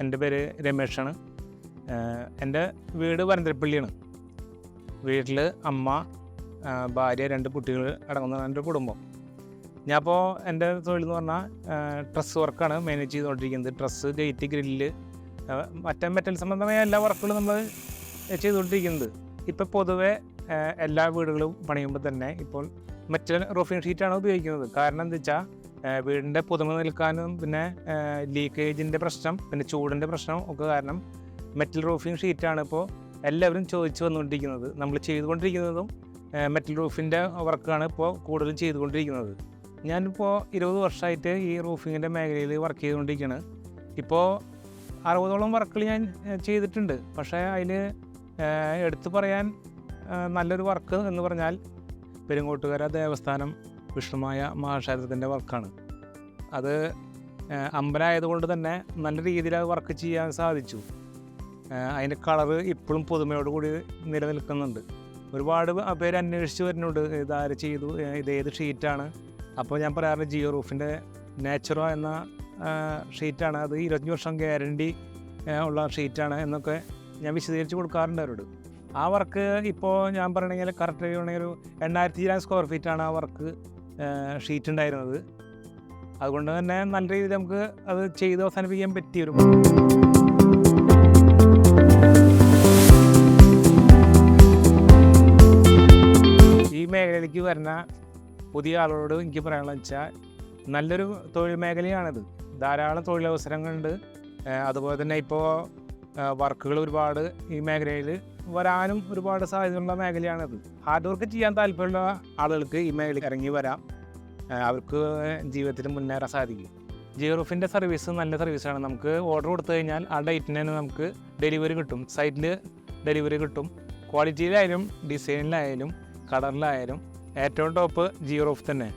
എന്റെ പേര് രമേഷാണ്. എന്റെ വീട് വരന്തരപ്പള്ളിയാണ് വീട്ടിൽ അമ്മ ഭാര്യ രണ്ട് കുട്ടികൾ അടങ്ങുന്ന എന്റെ കുടുംബം. ഞാനിപ്പോൾ എന്റെ തൊഴിൽ എന്ന് പറഞ്ഞാൽ ഡ്രസ്സ് വർക്കാണ് മാനേജ് ചെയ്തുകൊണ്ടിരിക്കുന്നത്. ഡ്രസ്സ് ഗേറ്റ് ഗ്രില്ല് മറ്റേ മെറ്റൽ സംബന്ധമായ എല്ലാ വർക്കുകളും നമ്മൾ ചെയ്തുകൊണ്ടിരിക്കുന്നത്. ഇപ്പോൾ പൊതുവെ എല്ലാ വീടുകളും പണിയുമ്പോൾ തന്നെ ഇപ്പോൾ മെറ്റൽ റൂഫിംഗ് ഷീറ്റാണ് ഉപയോഗിക്കുന്നത്. കാരണം എന്താ വെച്ചാൽ വീടിന്റെ പുതുമ നിൽക്കാനും പിന്നെ ലീക്കേജിന്റെ പ്രശ്നം പിന്നെ ചൂടിന്റെ പ്രശ്നം ഒക്കെ കാരണം മെറ്റൽ റൂഫിംഗ് ഷീറ്റാണ് ഇപ്പോൾ എല്ലാവരും ചോദിച്ചു വന്നുകൊണ്ടിരിക്കുന്നത്. നമ്മൾ ചെയ്തുകൊണ്ടിരിക്കുന്നതും മെറ്റൽ റൂഫിന്റെ വർക്കാണ് ഇപ്പോൾ കൂടുതലും ചെയ്തുകൊണ്ടിരിക്കുന്നത്. ഞാനിപ്പോൾ ഇരുപത് വർഷമായിട്ട് ഈ റൂഫിങ്ങിന്റെ മേഖലയിൽ വർക്ക് ചെയ്തുകൊണ്ടിരിക്കുകയാണ് ഇപ്പോൾ അറുപതോളം വർക്കുകൾ ഞാൻ ചെയ്തിട്ടുണ്ട്. പക്ഷേ അതിൽ എടുത്തു പറയാൻ നല്ലൊരു വർക്ക് എന്ന് പറഞ്ഞാൽ പെരുങ്ങോട്ടുകര ദേവസ്ഥാനം വിഷ്ണുമായ മഹാക്ഷേത്രത്തിന്റെ വർക്കാണ്. അത് അമ്പലമായതുകൊണ്ട് തന്നെ നല്ല രീതിയിൽ അത് വർക്ക് ചെയ്യാൻ സാധിച്ചു. അതിന്റെ കളറ് ഇപ്പോഴും പുതുമയോട് കൂടി നിലനിൽക്കുന്നുണ്ട്. ഒരുപാട് പേര് അന്വേഷിച്ച് വരുന്നുണ്ട് ഇതാര് ചെയ്തു ഇതേത് ഷീറ്റാണ്. അപ്പോൾ ഞാൻ പറയാറുണ്ട് ജിയോ റൂഫിന്റെ നാച്ചുറോ എന്ന ഷീറ്റാണ്. അത് ഇരുപത്തഞ്ച് വർഷം ഗ്യാരണ്ടി ഉള്ള ഷീറ്റാണ് എന്നൊക്കെ ഞാൻ വിശദീകരിച്ച് കൊടുക്കാറുണ്ട് അവരോട്. ആ വർക്ക് ഇപ്പോൾ ഞാൻ പറയണമെങ്കിൽ കറക്റ്റ് പറയുകയാണെങ്കിൽ ഒരു എണ്ണായിരത്തി ഇരുപത് സ്ക്വയർ ഫീറ്റാണ് ആ വർക്ക്. ഷീറ്റ് ഉണ്ടായിരുന്നത്. അതുകൊണ്ട് തന്നെ നല്ല രീതിയിൽ നമുക്ക് അത് ചെയ്ത് അവസാനിപ്പിക്കാൻ പറ്റിയൊരു ഈ മേഖലയിലേക്ക് വരുന്ന പുതിയ ആളുകളോട് എനിക്ക് പറയാനുള്ളത് വെച്ചാൽ നല്ലൊരു തൊഴിൽ മേഖലയാണിത്. ധാരാളം തൊഴിലവസരങ്ങളുണ്ട്. അതുപോലെ തന്നെ ഇപ്പോൾ വർക്കുകൾ ഒരുപാട് ഈ മേഖലയിൽ വരാനും ഒരുപാട് സാധ്യതയുള്ള മേഖലയാണിത്. ഹാർഡ് വർക്ക് ചെയ്യാൻ താല്പര്യമുള്ള ആളുകൾക്ക് ഈ മേഖലയിൽ ഇറങ്ങി വരാം. അവർക്ക് ജീവിതത്തിൽ മുന്നേറാൻ സാധിക്കും. ജിയോറൂഫിന്റെ സർവീസ് നല്ല സർവീസാണ് നമുക്ക് ഓർഡർ കൊടുത്തു കഴിഞ്ഞാൽ ആ ഡേറ്റിന് തന്നെ നമുക്ക് ഡെലിവറി കിട്ടും. സൈറ്റിൽ ഡെലിവറി കിട്ടും. ക്വാളിറ്റിയിലായാലും ഡിസൈനിലായാലും കളറിലായാലും ഏറ്റവും ടോപ്പ് ജിയോറൂഫ് തന്നെ.